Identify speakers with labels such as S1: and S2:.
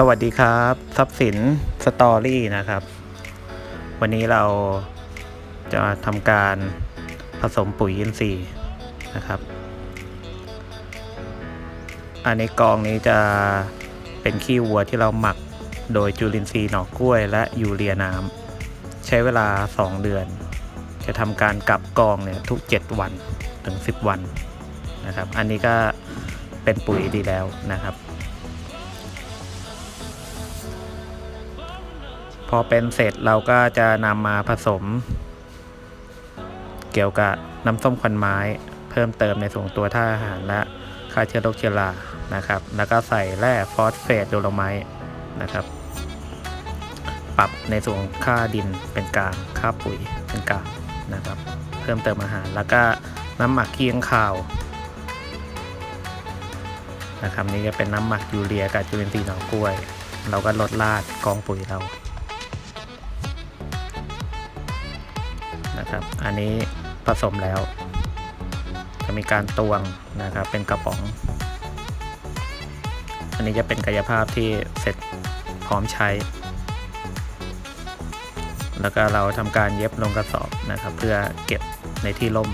S1: สวัสดีครับทรัพย์สินสตอรี่นะครับ วันนี้เราจะทำการผสมปุ๋ยอินทรีย์นะครับ อันนี้กองนี้จะเป็นขี้วัวที่เราหมักโดยจุลินทรีย์หน่อกล้วยและยูเรียน้ำใช้เวลา 2 เดือน จะทำการกลับกองเนี่ยทุก 7 วันถึง 10 วันนะครับ อันนี้ก็เป็นปุ๋ยดีแล้วนะครับ พอเป็นเสร็จเราก็จะนำมาผสม เกี่ยวกับน้ำส้มควันไม้ เพิ่มเติมในส่วนตัวท่าอาหารและฆ่าเชื้อโรคเชื้อรานะครับ แล้วก็ใส่แร่ฟอสเฟตโดโลไมต์นะครับ ปรับในส่วนค่าดินเป็นกลางค่าปุ๋ยเป็นกลางนะครับ เพิ่มเติมอาหารแล้วก็น้ำหมักเคียงข่าวนะครับนี่ก็เป็นน้ำหมักยูเรียกับจุลินทรีย์หน่อกล้วย เราก็ลดลาดกองปุ๋ยเรา นะครับ อันนี้ผสมแล้ว จะมีการตวงนะครับ เป็นกระป๋อง อันนี้จะเป็นกายภาพที่เสร็จพร้อมใช้ แล้วก็เราทำการเย็บลงกระสอบนะครับ เพื่อเก็บในที่ร่ม